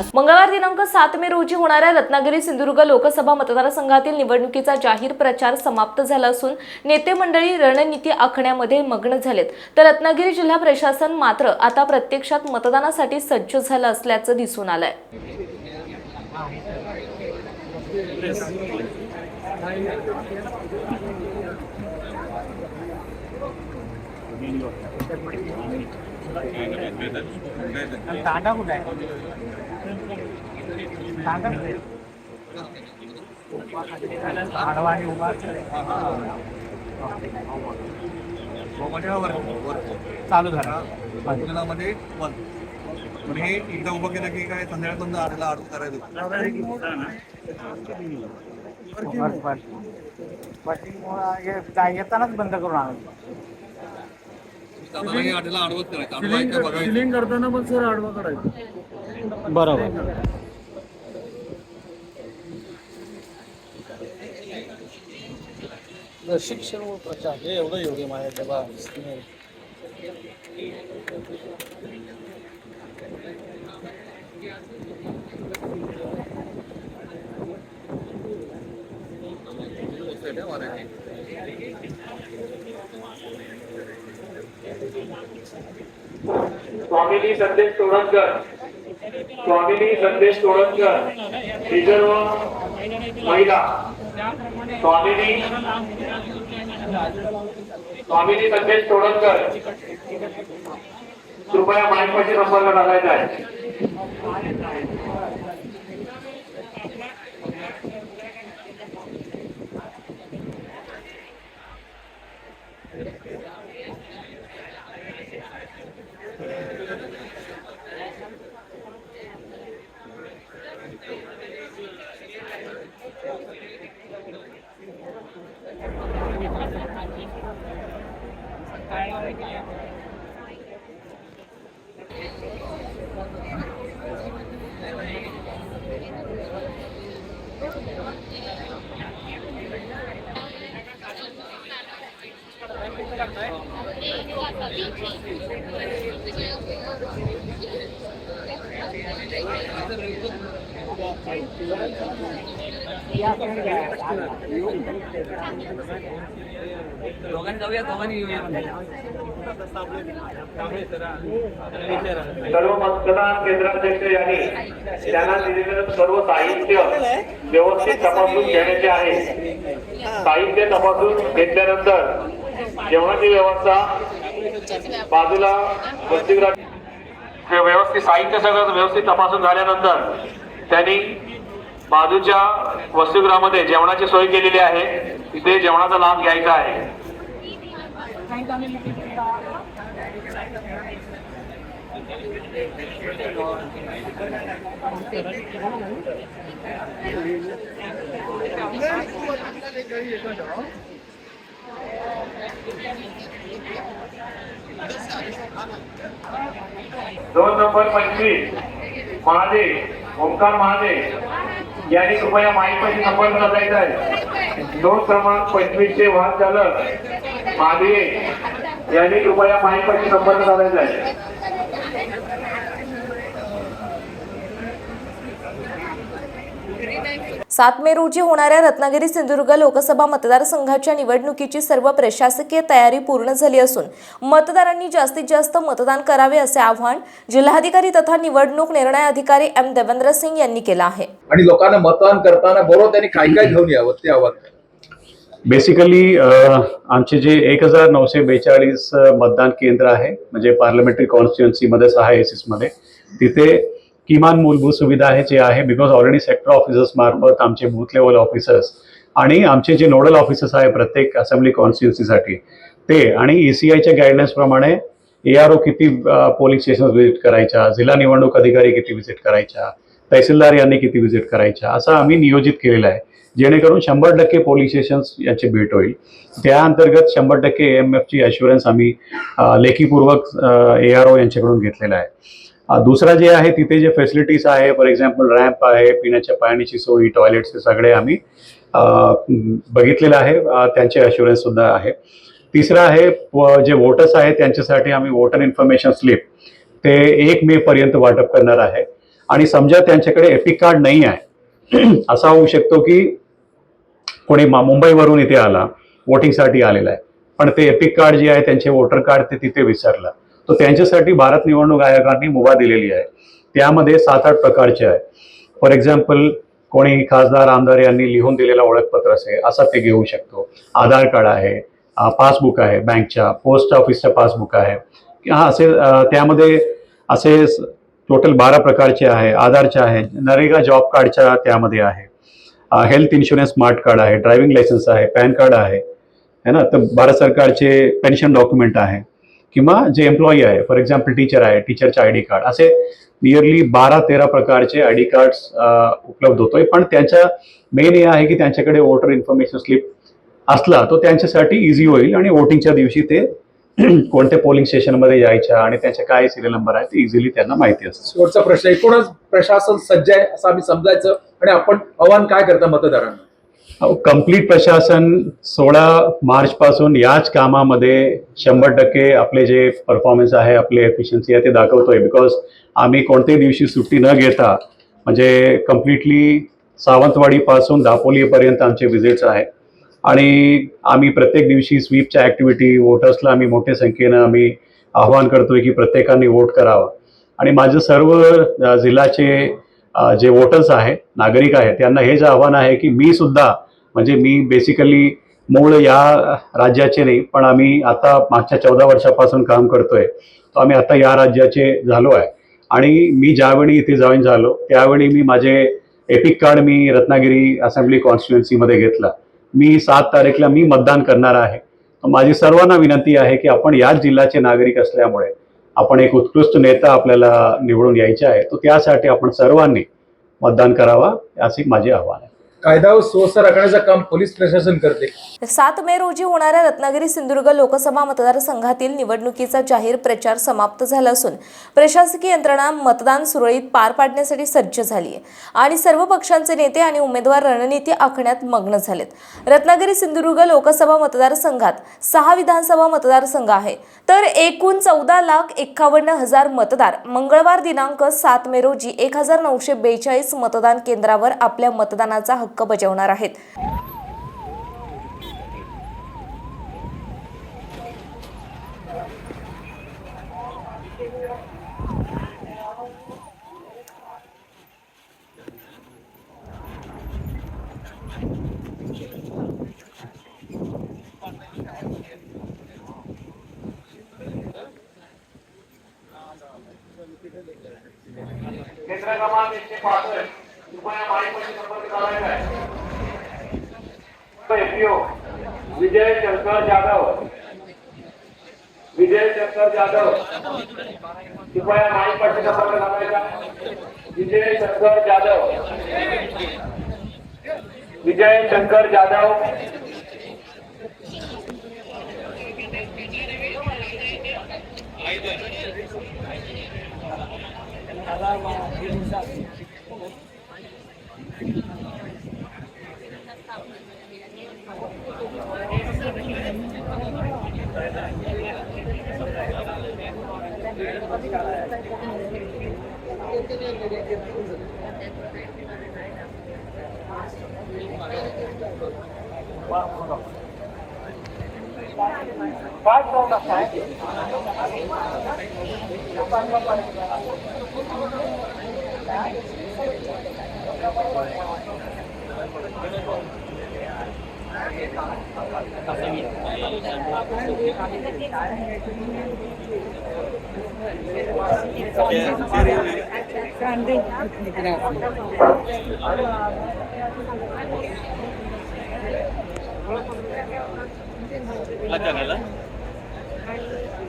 विकास मंगळवार दिनांक सात मे रोजी होणाऱ्या रत्नागिरी सिंधुदुर्ग लोकसभा मतदारसंघातील निवडणुकीचा जाहीर प्रचार समाप्त झाला असून नेते मंडळी रणनीती आखण्यामध्ये मग्न झालेत. तर रत्नागिरी जिल्हा प्रशासन मात्र आता प्रत्यक्षात मतदानासाठी सज्ज झालं असल्याचं दिसून आलंय. कुठे आहे? तांडा कुठे आडवा आणि उभा चालू झाला. मध्ये वन. पण हे एकदा उभं केलं की काय संध्याकाळपर्यंत आडला आडू करायचं येतानाच बंद करून आणलं जाताना हे आडला आडवत करायचं आडवा आहे का बघायचं सिलिंग करताना पण सर आडवा बरोबर. शिक्षण व प्रचार हे एवढं योग्य माझ्या तेव्हा स्वामिनी संदेश तोडणकर. स्वामिनी संदेश तोडणकर. रिझर्व महिला. स्वामिनी. स्वामिनी संदेश तोडणकर. कृपया माईकपाशी संपर्क टाकायचा आहे. दोघांनी जाऊया दोघांनी येऊया. सर्व मतदान केंद्राध्यक्ष यांनी त्यांना दिलेलं सर्व साहित्य व्यवस्थित तपासून घेण्याचे आहे. साहित्य तपासून घेतल्यानंतर जेवणाची व्यवस्था बाजूला वसतिगृह व्यवस्थित साहित्य सगळं व्यवस्थित तपासून झाल्यानंतर त्यांनी बाजूच्या वसतिगृहामध्ये जेवणाची सोय केलेली आहे. तिथे जेवणाचा लाभ घ्यायचा आहे. दोन नंबर पंचवीस महादेव ओंकार महादेव. यांनी कृपया माईपाशी संपर्क साधायचा आहे. दोन क्रमांक पंचवीस चे वाहन चालक महादेव यांनी कृपया माईपाशी संपर्क साधायचा आहे. सात मे रोजी होणाऱ्या रत्नागिरी सिंधुदुर्ग लोकसभा मतदारसंघाच्या निवडणुकीची सर्व प्रशासकीय तयारी पूर्ण झाली असून मतदारांनी जास्तीत जास्त मतदान करावे असे आवाहन जिल्हाधिकारी तथा निवडणूक निर्णय अधिकारी एम देवेंद्र सिंग यांनी केलं आहे आणि लोकांना मतदान करताना बरोबर त्यांनी काय काय घेऊन यावं ते आवाहन. बेसिकली आमचे जे एक हजार नऊशे बेचाळीस मतदान केंद्र आहे म्हणजे पार्लमेंटरी कॉन्स्टिट्युन्सीमध्ये सहा एसीसमध्ये तिथे किमान मूलभूत सुविधा आहे जे आहे बिकॉज ऑलरेडी सेक्टर ऑफिसर्स मार्फत आमचे बूथ लेवल ऑफिसर्स आणि आमचे जे नोडल ऑफिसर्स आहे प्रत्येक असेंब्ली कॉन्स्टिट्युन्सीसाठी ते आणि ई ईसीआयच्या गाईडलाईन्स प्रमाणे ए आर ओ किती पोलिंग स्टेशन व्हिजिट करायच्या जिल्हा निवडणूक अधिकारी किती व्हिजिट करायच्या तहसीलदार यांनी किती व्हिजिट करायच्या असं आम्ही नियोजित केलेलं आहे. जेणेकरून शंभर टक्के पोलिंग स्टेशन्स याची भेट होईल. त्या अंतर्गत शंभर टक्के एम एफची ॲश्युरन्स आम्ही लेखीपूर्वक ए आर ओ यांच्याकडून घेतलेला आहे. दुसरा जे आहे तिथे जे फॅसिलिटीज आहे फॉर एक्झाम्पल रॅम्प आहे पिण्याच्या पाण्याची सोयी टॉयलेट्स हे सगळे आम्ही बघितलेलं आहे. त्यांचे अश्युरन्स सुद्धा आहे. तिसरं आहे जे वोटर्स आहेत त्यांच्यासाठी आम्ही वोटर इन्फॉर्मेशन स्लिप ते एक मे पर्यंत वाटप करणार आहे. आणि समजा त्यांच्याकडे एपिक कार्ड नाही आहे असा होऊ शकतो की कोणी मा- मुंबईवरून इथे आला वोटिंगसाठी आलेला आहे. पण ते एपिक कार्ड जे आहे त्यांचे वोटर कार्ड ते तिथे विसरलं. तर त्यांच्यासाठी भारत निवडणूक आयोगाने मुभा दिलेली आहे. त्यामध्ये सात आठ प्रकारचे आहे. फॉर एक्झाम्पल कोणी खासदार आमदार यांनी लिहून दिलेला ओळखपत्र असेल असा ते घेऊ शकतो. आधार कार्ड आहे पासबुक आहे बँकच्या पोस्ट ऑफिसचा पासबुक आहे. हा असे त्यामध्ये असे टोटल बारा प्रकारचे आहे. आधारचे आहे नरेगा जॉब कार्डच्या त्यामध्ये आहे. हेल्थ इन्शुरन्स स्मार्ट कार्ड आहे ड्रायव्हिंग लायसन्स आहे पॅन कार्ड आहे. है ना? तर भारत सरकारचे पेन्शन डॉक्युमेंट आहे. किंवा जे एम्प्लॉई आहे फॉर एक्झाम्पल टीचर आहे टीचरचे आय डी कार्ड असे नियरली बारा तेरा प्रकारचे आय डी कार्ड्स उपलब्ध होतोय. पण त्यांच्या मेन हे आहे की त्यांच्याकडे वोटर इन्फॉर्मेशन स्लिप असला तो त्यांच्यासाठी इझी होईल आणि वोटिंगच्या दिवशी ते कोणत्या पोलिंग स्टेशनमध्ये यायच्या आणि त्यांचे काय सिरियल नंबर आहे ते इझिली त्यांना माहिती असतं. शेवटचा प्रश्न एकूणच प्रशासन सज्ज आहे असं आम्ही समजायचं आणि आपण आव्हान काय करता मतदारांना? कंप्लीट प्रशासन सोळा मार्च पासून याच कामामध्ये शंभर टक्के आपले जे परफॉर्मन्स आहे आपले एफिशियन्सी आहे ते दाखवतोय. बिकॉज आम्ही कोणत्याही दिवशी सुट्टी न घेता म्हणजे कम्प्लिटली सावंतवाडीपासून दापोलीपर्यंत आमचे विजिट्स आहे आणि आम्ही प्रत्येक दिवशी स्वीपच्या ॲक्टिव्हिटी वोटर्सला आम्ही मोठ्या संख्येनं आम्ही आव्हान करतोय की प्रत्येकाने वोट करावा. आणि माझं सर्व जिल्ह्याचे जे वोटर्स आहेत नागरिक आहेत त्यांना हेच आव्हान आहे की मी सुद्धा म्हणजे मी बेसिकली मूळ या राज्याचे नाही पण आम्ही आता मागच्या चौदा वर्षापासून काम करतोय. तर आम्ही आता या राज्याचे झालो आहे. आणि मी ज्यावेळी इथे जॉईन झालो त्यावेळी मी माझे एपिक कार्ड मी रत्नागिरी असेंब्ली कॉन्स्टिट्युएन्सीमध्ये घेतला. मी सात तारीखला मी मतदान करणार आहे. माझी सर्वांना विनंती आहे की आपण याच जिल्ह्याचे नागरिक असल्यामुळे आपण एक उत्कृष्ट नेता आपल्याला निवडून यायचा आहे तर त्यासाठी आपण सर्वांनी मतदान करावा असे माझे आव्हान आहे. कायदा व सुव्यवस्था राखण्याचं काम पोलीस प्रशासन करते. सात मे रोजी होणाऱ्या रत्नागिरी सिंधुदुर्ग लोकसभा मतदारसंघातील निवडणुकीचा जाहीर प्रचार समाप्त झाला असून प्रशासकीय यंत्रणा मतदान सुरळीत पार पाडण्यासाठी सज्ज झाली आहे आणि सर्व पक्षांचे नेते आणि उमेदवार रणनीती आखण्यात मग्न झालेत. रत्नागिरी सिंधुदुर्ग लोकसभा मतदारसंघात सहा विधानसभा मतदारसंघ आहे. तर एकूण चौदा लाख एक्कावन्न हजार मतदार मंगळवार दिनांक सात मे रोजी एक हजार नऊशे बेचाळीस मतदान केंद्रावर आपल्या मतदानाचा हक्क बजावणार आहेत. केंद्र क्रमांक एकशे पासष्ट. कृपया माईकशी संपर्क करायचा आहे एपीओ विजय शंकर जाधव विजय शंकर जाधव कृपया माईकशी संपर्क करायचा आहे. विजय शंकर जाधव विजय शंकर Gracias.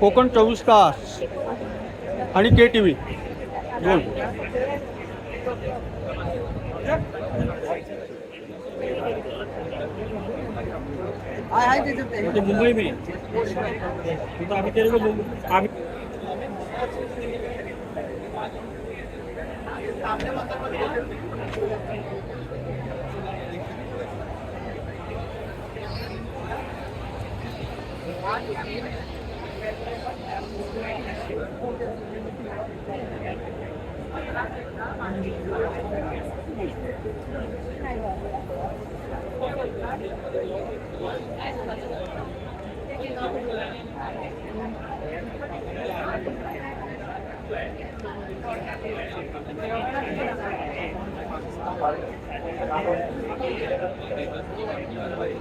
कोकण चोवीस तास आणि के टी व्ही दोन ते मुंबई में. तो आम्ही तेरे को मुंबई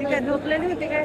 आम्ही झोपलेली होती काय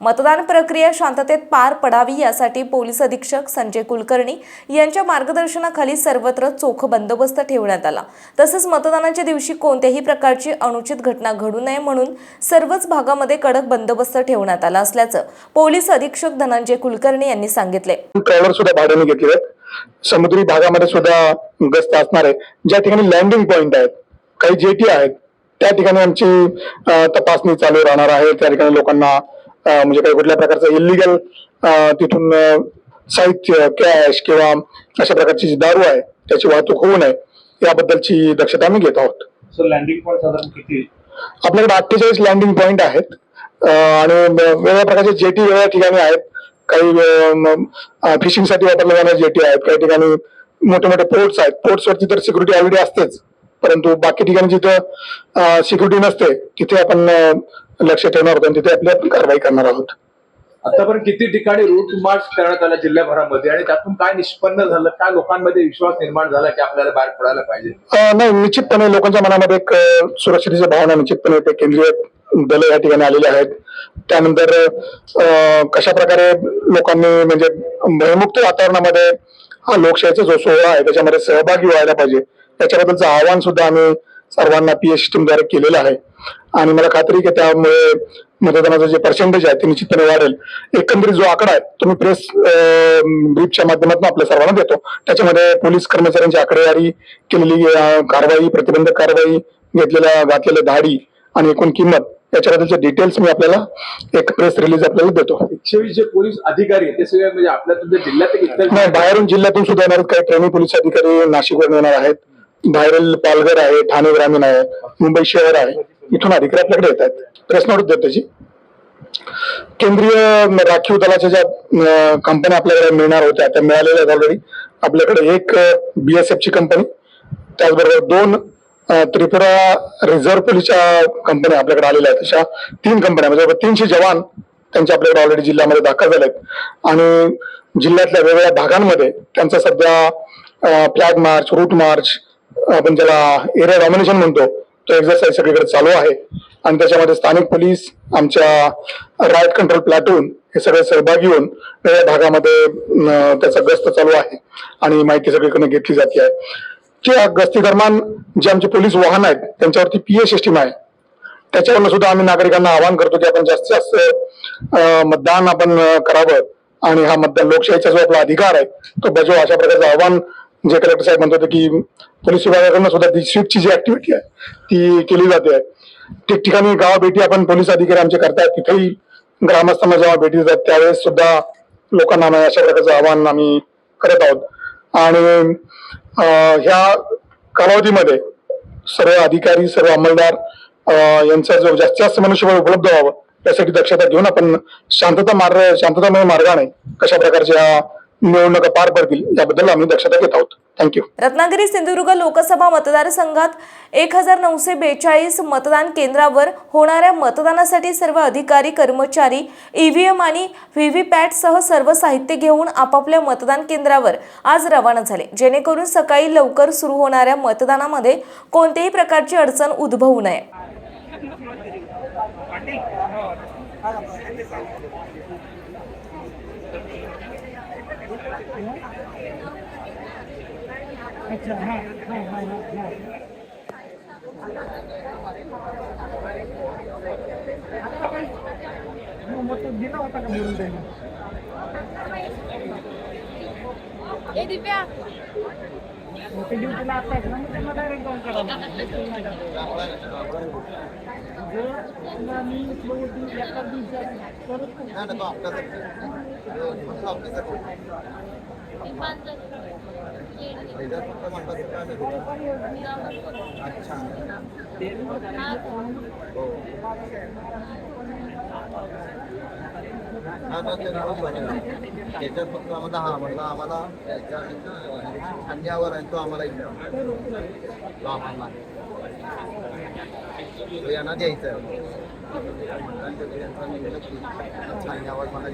मतदान प्रक्रिया शांततेत पार पडावी यासाठी पोलीस अधीक्षक संजय कुलकर्णी यांच्या मार्गदर्शनाखाली सर्वत्र चोख बंदोबस्त ठेवण्यात आला. तसंच मतदानाच्या दिवशी कोणत्याही प्रकारची अनुचित घटना घडू नये म्हणून सर्वच भागामध्ये कडक बंदोबस्त ठेवण्यात आला असल्याचं पोलीस अधीक्षक धनंजय कुलकर्णी यांनी सांगितले. सुद्धा भाड्याने समुद्री भागामध्ये सुद्धा गस्त असणार आहे ज्या ठिकाणी लँडिंग पॉइंट आहेत काही जेटी आहेत त्या ठिकाणी आमची तपासणी चालू राहणार आहे. त्या ठिकाणी लोकांना म्हणजे काही कुठल्या प्रकारचं इलिगल तिथून साहित्य कॅश किंवा अशा प्रकारची जी दारू आहे त्याची वाहतूक होऊ नये याबद्दलची दक्षता आम्ही घेत आहोत. सर लँडिंग पॉईंट साधारण किती? आपल्याकडे अठ्ठेचाळीस लँडिंग पॉइंट आहेत. आणि वेगवेगळ्या प्रकारचे जेटी वेगळ्या ठिकाणी आहेत. काही फिशिंगसाठी वापरल्या जाणाऱ्या जेटी आहेत. काही ठिकाणी मोठे मोठे पोर्ट्स आहेत. पोर्ट्स वरती तर सिक्युरिटी ऑलरेडी असतेच. परंतु बाकी ठिकाणी जिथं सिक्युरिटी नसते तिथे आपण लक्ष ठेवणार आणि तिथे आपली आपण कारवाई करणार आहोत. आतापर्यंत किती ठिकाणी रूट मार्च करण्यात आला जिल्ह्याभरामध्ये आणि त्यातून काय निष्पन्न झालं काय लोकांमध्ये विश्वास निर्माण झाला की आपल्याला बाहेर पडायला पाहिजे? नाही निश्चितपणे लोकांच्या मनामध्ये एक सुरक्षतेची भावना निश्चितपणे ते केंद्रीय दल या ठिकाणी आलेले आहेत. त्यानंतर कशा प्रकारे लोकांनी म्हणजे भयमुक्त वातावरणामध्ये हा लोकशाहीचा जो सोहळा आहे त्याच्यामध्ये सहभागी व्हायला पाहिजे त्याच्याबद्दलचं आवाहन सुद्धा आम्ही सर्वांना पीएच टीमद्वारे केलेलं आहे. आणि मला खात्री की त्यामुळे मतदानाचं जे पर्सेंटेज आहे ते निश्चितपणे वाढेल. एकंदरीत जो आकडा आहे तो मी प्रेस ब्रीफच्या माध्यमातून आपल्या सर्वांना देतो. त्याच्यामध्ये पोलीस कर्मचाऱ्यांची आकडेवारी केलेली कारवाई प्रतिबंधक कारवाई घेतलेल्या घातलेल्या धाडी आणि एकूण किंमत याच्याबद्दलचे डिटेल्स मी आपल्याला एक प्रेस रिलीज आपल्याला देतो. एकशे वीस जे पोलीस अधिकारी आहेत ते सगळे म्हणजे आपल्या तुमच्या जिल्ह्यात नाही बाहेरून जिल्ह्यातून सुद्धा येणार. काही ट्रेनिंग पोलीस अधिकारी नाशिकवरून येणार आहेत. बाहेरील पालघर आहे ठाणे ग्रामीण आहे मुंबई शहर आहे इथून अधिकारी आपल्याकडे येत आहेत प्रश्न नोट त्याची केंद्रीय राखीव दलाच्या ज्या कंपन्या आपल्याकडे मिळणार होत्या त्या मिळालेल्या आहेत ऑलरेडी आपल्याकडे एक बीएसएफ ची कंपनी त्याचबरोबर दोन त्रिपुरा रिझर्व्ह पोलीसच्या कंपन्या आपल्याकडे आलेल्या आहेत. अशा तीन कंपन्या म्हणजे तीनशे जवान त्यांचे आपल्याकडे ऑलरेडी जिल्ह्यामध्ये दाखल झाले आहेत आणि जिल्ह्यातल्या वेगवेगळ्या भागांमध्ये त्यांचा सध्या फ्लॅग मार्च रूट मार्च आपण ज्याला एरिया डॉमिनेशन म्हणतो तो एक्झरसाइज सगळीकडे चालू आहे. आणि त्याच्यामध्ये स्थानिक पोलीस आमच्या राईट कंट्रोल प्लॅटून हे सगळे सहभागी होऊन वेगळ्या भागामध्ये त्याचा गस्त चालू आहे. आणि माहिती सगळीकडे घेतली जाते. आहे किंवा गस्ती दरम्यान जे आमचे पोलीस वाहन आहेत त्यांच्यावरती पीए सिस्टीम आहे. त्याच्यावरनं सुद्धा आम्ही नागरिकांना आवाहन करतो की आपण जास्तीत जास्त मतदान आपण करावं. आणि हा मतदान लोकशाहीचा जो आपला अधिकार आहे तो बजाव अशा प्रकारचं आव्हान जे कलेक्टर साहेब म्हणत होते की पोलीस विभागाकडून सुद्धा ती स्वीपची जी ऍक्टिव्हिटी आहे ती केली जाते. ठिकठिकाणी गावा भेटी आपण पोलीस अधिकारी आमचे करतात तिथेही ग्रामस्थांना जेव्हा भेटी देतात त्यावेळेस सुद्धा लोकांना आम्ही अशा प्रकारचं आव्हान आम्ही करत आहोत. आणि ह्या कालावधीमध्ये सर्व अधिकारी सर्व अंमलदार यांचा जो जास्तीत जास्त मनुष्यबळ उपलब्ध व्हावं यासाठी दक्षता घेऊन आपण शांतता मार्ग शांततामय मार्गाने कशा प्रकारच्या निवडणुका पार पडतील याबद्दल आम्ही दक्षता घेत आहोत. थँक्यू रत्नागिरी सिंधुदुर्ग लोकसभा मतदारसंघात एक हजार नऊशे बेचाळीस मतदान केंद्रावर होणाऱ्या मतदानासाठी सर्व अधिकारी कर्मचारी ईव्हीएम आणि व्हीव्हीपॅटसह सर्व साहित्य घेऊन आपापल्या मतदान केंद्रावर आज रवाना झाले. जेणेकरून सकाळी लवकर सुरू होणाऱ्या मतदानामध्ये कोणत्याही प्रकारची अडचण उद्भवू नये. मत दिला होता का बोलून त्यांनी मोठी ड्युटीला आता आहेत ना मग त्यांना डायरेक्ट जाऊन करा जर तुला मी इथलं होती एका दिवसात करत नाही. त्याच्यात फक्त आम्हाला हा म्हणला आम्हाला अन्यावर आहे तो आम्हाला तो आम्हाला यांना द्यायचं आहे अन्यावर मला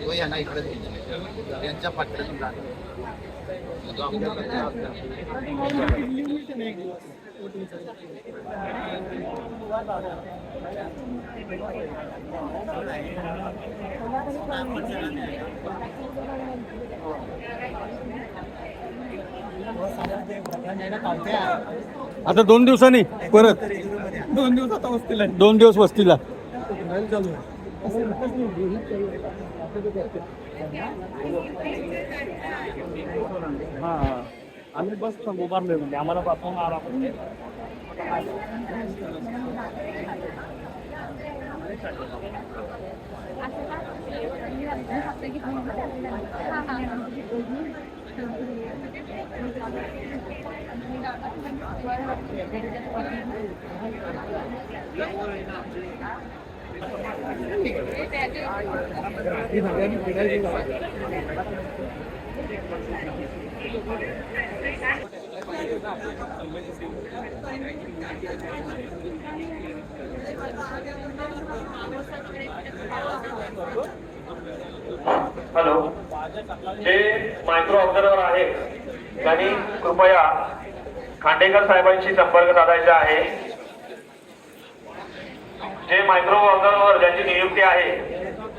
तो यांना इकडे द्यायचा त्यांच्या पाठ्यातून जाणार आता दोन दिवसांनी परत. दोन दिवसात वस्तीला दोन दिवस वस्तीला. हा आम्ही बस उभारलोय म्हणजे आम्हाला पाठवून आराम हॅलो. जे मायक्रो ऑब्झर्वर आहेत. त्यांनी कृपया खांडेकर साहेबांशी संपर्क साधायचा आहे. जे मायक्रो ऑर्गनवर ज्यांची नियुक्ती आहे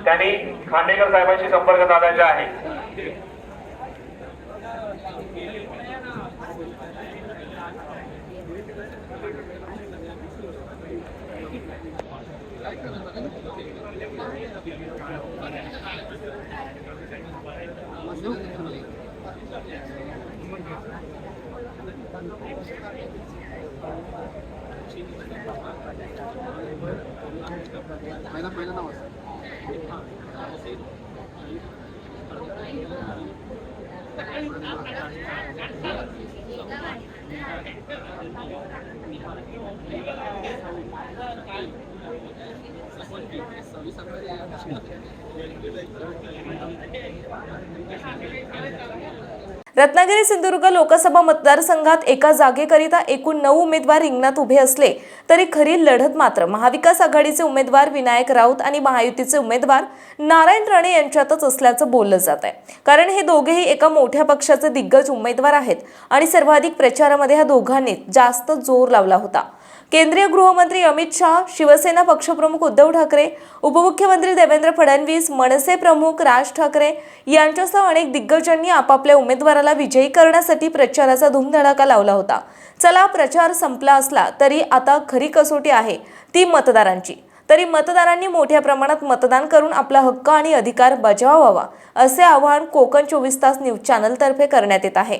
त्यांनी खांडेकर साहेबांशी संपर्क साधायचा आहे. महिना पहिला नाव सव्वीस अकरा रत्नागिरी सिंधुदुर्ग लोकसभा मतदारसंघात एका जागेकरिता एकूण नऊ उमेदवार रिंगणात उभे असले तरी खरी लढत मात्र. महाविकास आघाडीचे उमेदवार विनायक राऊत आणि महायुतीचे उमेदवार नारायण राणे यांच्यातच असल्याचं बोललं जात आहे. कारण हे दोघेही एका मोठ्या पक्षाचे दिग्गज उमेदवार आहेत आणि सर्वाधिक प्रचारामध्ये ह्या दोघांनी जास्त जोर लावला होता. केंद्रीय गृहमंत्री अमित शहा शिवसेना पक्षप्रमुख उद्धव ठाकरे उपमुख्यमंत्री देवेंद्र फडणवीस मनसे प्रमुख राज ठाकरे यांच्यासह अनेक दिग्गजांनी आपापल्या उमेदवाराला विजयी करण्यासाठी प्रचाराचा धूमधडाका लावला होता. चला प्रचार संपला असला तरी आता खरी कसोटी आहे ती मतदारांची. तरी मतदारांनी मोठ्या प्रमाणात मतदान करून आपला हक्क आणि अधिकार बजावावा असे आवाहन कोकण चोवीस तास न्यूज चॅनलतर्फे करण्यात येत आहे.